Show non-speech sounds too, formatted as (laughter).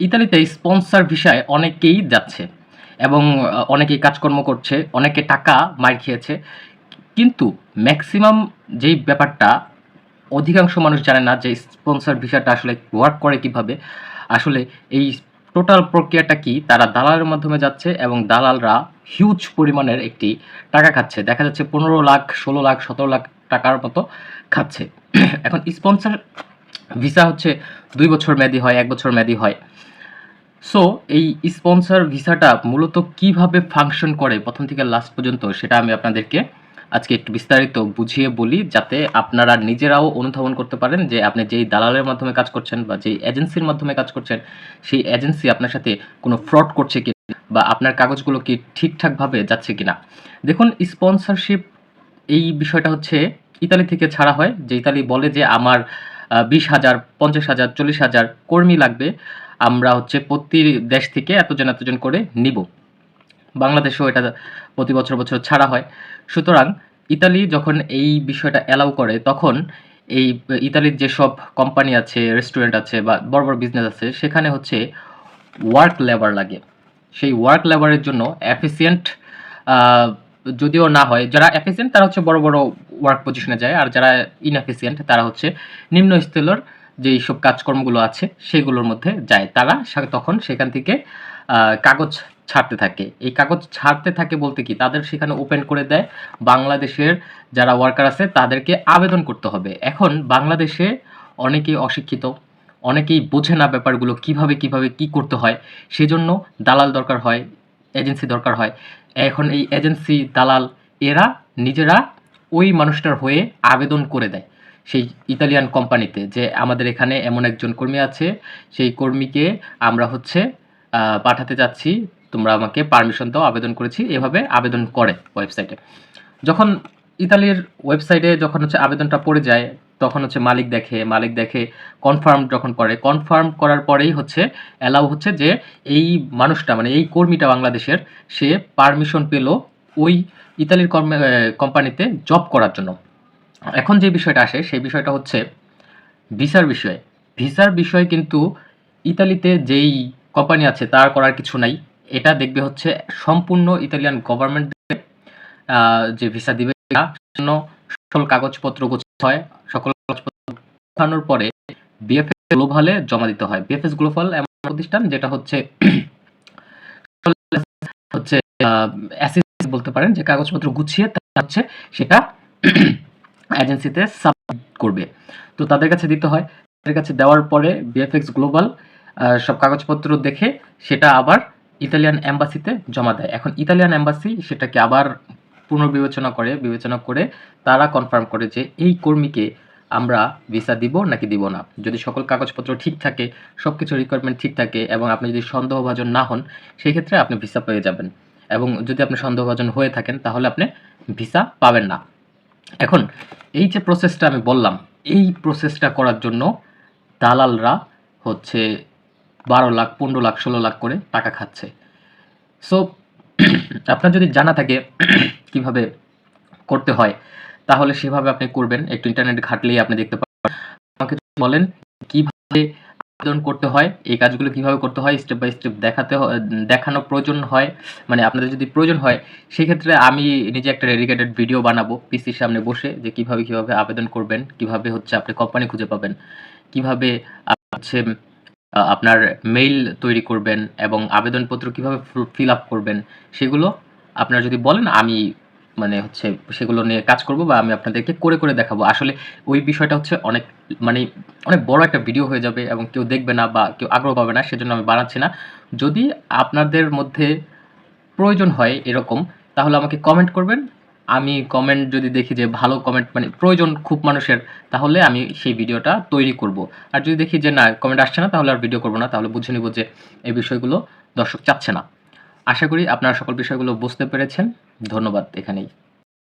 ইতালিতে স্পন্সর ভিসায় অনেকেই যাচ্ছে এবং অনেকেই কাজকর্ম করছে, অনেকে টাকা মার খেয়েছে। কিন্তু ম্যাক্সিমাম যেই ব্যাপারটা অধিকাংশ মানুষ জানে না যে স্পন্সর ভিসাটা আসলে ওয়ার্ক করে কীভাবে, আসলে এই টোটাল প্রক্রিয়াটা কি, তারা দালালের মাধ্যমে যাচ্ছে এবং দালালরা হিউজ পরিমাণের একটি টাকা খাচ্ছে। দেখা যাচ্ছে পনেরো লাখ, ষোলো লাখ, সতেরো লাখ টাকার মতো খাচ্ছে। (clears throat) এখন স্পন্সর ভিসা হচ্ছে দুই বছর মেয়াদি হয়, এক বছর মেয়াদি হয়। সো এই স্পন্সর ভিসাটা মূলত কীভাবে ফাংশন করে প্রথম থেকে লাস্ট পর্যন্ত, সেটা আমি আপনাদেরকে আজকে একটু বিস্তারিত বুঝিয়ে বলি, যাতে আপনারা নিজেরাও অনুধাবন করতে পারেন যে আপনি যেই দালালের মাধ্যমে কাজ করছেন বা যেই এজেন্সির মাধ্যমে কাজ করছেন, সেই এজেন্সি আপনার সাথে কোনো ফ্রড করছে কি বা আপনার কাগজগুলো কি ঠিকঠাকভাবে যাচ্ছে কিনা। দেখুন স্পন্সরশিপ এই বিষয়টা হচ্ছে ইতালি থেকে ছাড়া হয়। যে ইতালি বলে যে আমার বিশ হাজার, পঞ্চাশ হাজার, চল্লিশ হাজার কর্মী লাগবে। আমরা হচ্ছে প্রতি দেশ থেকে এতজন এতজন করে নিব। বাংলাদেশেও এটা প্রতি বছর বছর ছাড়া হয়। সুতরাং ইতালি যখন এই বিষয়টা অ্যালাউ করে, তখন এই ইতালির যেসব কোম্পানি আছে রেস্টুরেন্ট আছে বা বড় বড় বিজনেস আছে, সেখানে হচ্ছে ওয়ার্ক লেবার লাগে। সেই ওয়ার্ক লেবারের জন্য এফিসিয়েন্ট যদিও না হয়, যারা এফিসিয়েন্ট তারা হচ্ছে বড় বড় ওয়ার্ক পজিশনে যায়, আর যারা ইনএফিসিয়েন্ট তারা হচ্ছে নিম্ন স্তরের যেই সব কাজকর্মগুলো আছে সেগুলোর মধ্যে যায়। তারা তখন সেখান থেকে কাগজ ছাড়তে থাকে। এই কাগজ ছাড়তে থাকে বলতে কি? তাদের সেখানে ওপেন করে দেয়। বাংলাদেশের যারা ওয়ার্কার আছে তাদেরকে আবেদন করতে হবে। এখন বাংলাদেশে অনেকেই অশিক্ষিত, অনেকেই বোঝে না ব্যাপারগুলো, কীভাবে কীভাবে, কি করতে হয়? সেজন্য দালাল দরকার হয় এজেন্সি দরকার হয়। এখন এই এজেন্সি দালাল, এরা নিজেরা ওই মানুষটার হয়ে আবেদন করে দেয়। সেই ইতালিয়ান কোম্পানিতে যে আমাদের এখানে এমন একজন কর্মী আছে, সেই কর্মীকে আমরা হচ্ছে পাঠাতে যাচ্ছি। তোমরা আমাকে পারমিশন দাও, আবেদন করেছি। এভাবে আবেদন করে ওয়েবসাইটে যখন ইতালির ওয়েবসাইটে যখন হচ্ছে আবেদনটা পড়ে যায়, তখন হচ্ছে মালিক দেখে মালিক দেখে কনফার্ম যখন করে কনফার্ম করার পরেই হচ্ছে অ্যালাউ হচ্ছে যে এই মানুষটা মানে এই কর্মীটা বাংলাদেশের, সে পারমিশন পেল ওই ইতালির কোম্পানিতে জব করার জন্য। এখন যে বিষয়টা আসে, সেই বিষয়টা হচ্ছে ভিসার বিষয়। ভিসার বিষয় কিন্তু ইতালিতে যেই কোম্পানি আছে, তার করার কিছু নাই। এটা দেখবে হচ্ছে সম্পূর্ণ ইতালিয়ান গভর্নমেন্ট যে ভিসা দিবে জন্য সকল কাগজপত্র গোছাতে হয়, সকল কাগজপত্র পরে বিএফএস গ্লোবালে জমা দিতে হয়। বিএফএস গ্লোবাল এমন প্রতিষ্ঠান যেটা হচ্ছে হচ্ছে বলতে পারেন, যে কাগজপত্র গুছিয়ে হচ্ছে সেটা এজেন্সিতে সাবমিট করবে। তো তাদের কাছে দিতে হয়। তাদের কাছে দেওয়ার পরে বিএফএক্স গ্লোবাল সব কাগজপত্র দেখে সেটা আবার ইতালিয়ান অ্যাম্বাসিতে জমা দেয়। এখন ইতালিয়ান অ্যাম্বাসি সেটাকে আবার পুনর্বিবেচনা করে, বিবেচনা করে তারা কনফার্ম করে যে এই কর্মীকে আমরা ভিসা দিব নাকি দিব না। যদি সকল কাগজপত্র ঠিক থাকে সব কিছু রিকোয়ারমেন্ট ঠিক থাকে এবং আপনি যদি সন্দেহভাজন না হন সেই ক্ষেত্রে আপনি ভিসা পেয়ে যাবেন। এবং যদি আপনি সন্দেহভাজন হয়ে থাকেন, তাহলে আপনি ভিসা পাবেন না। এখন, এই যে প্রসেসটা আমি বললাম, এই প্রসেসটা করার জন্য দালালরা হচ্ছে বারো লাখ, পনেরো লাখ, ষোলো লাখ করে টাকা খাচ্ছে। সো (clears throat) আপনার যদি জানা থাকে (clears throat) কীভাবে করতে হয়, তাহলে সেভাবে আপনি করবেন। একটু ইন্টারনেট ঘাটলেই আপনি দেখতে পাবেন আমাকে বলেন কীভাবে আবেদন করতে হয়, এই কাজগুলো কীভাবে করতে হয় স্টেপ বাই স্টেপ দেখাতে দেখানো প্রয়োজন হয় মানে আপনাদের যদি প্রয়োজন হয়, সেক্ষেত্রে আমি নিজে একটা ডেডিকেটেড ভিডিও বানাবো পিসির সামনে বসে যে কীভাবে কীভাবে আবেদন করবেন, কীভাবে হচ্ছে আপনি কোম্পানি খুঁজে পাবেন, কীভাবে হচ্ছে আপনার মেইল তৈরি করবেন এবং আবেদনপত্র কীভাবে ফিল আপ করবেন, সেগুলো আপনারা যদি বলেন, আমি মানে হচ্ছে সেগুলো নিয়ে কাজ করব বা আমি আপনাদেরকে করে করে দেখাবো। আসলে ওই বিষয়টা হচ্ছে অনেক মানে অনেক বড় একটা ভিডিও হয়ে যাবে এবং কেউ দেখবে না বা কেউ আগ্রহ পাবে না, সেজন্য আমি বানাচ্ছি না। যদি আপনাদের মধ্যে প্রয়োজন হয় এরকম, তাহলে আমাকে কমেন্ট করবেন। আমি কমেন্ট যদি দেখি যে ভালো কমেন্ট মানে প্রয়োজন খুব মানুষের, তাহলে আমি সেই ভিডিওটা তৈরি করব। আর যদি দেখি যে না কমেন্ট আসছে না, তাহলে আর ভিডিও করব না, তাহলে বুঝে নিব যে এই বিষয়গুলো দর্শক চাচ্ছে না। আশা করি আপনারা সকল বিষয়গুলো বুঝতে পেরেছেন। ধন্যবাদ এখানেই।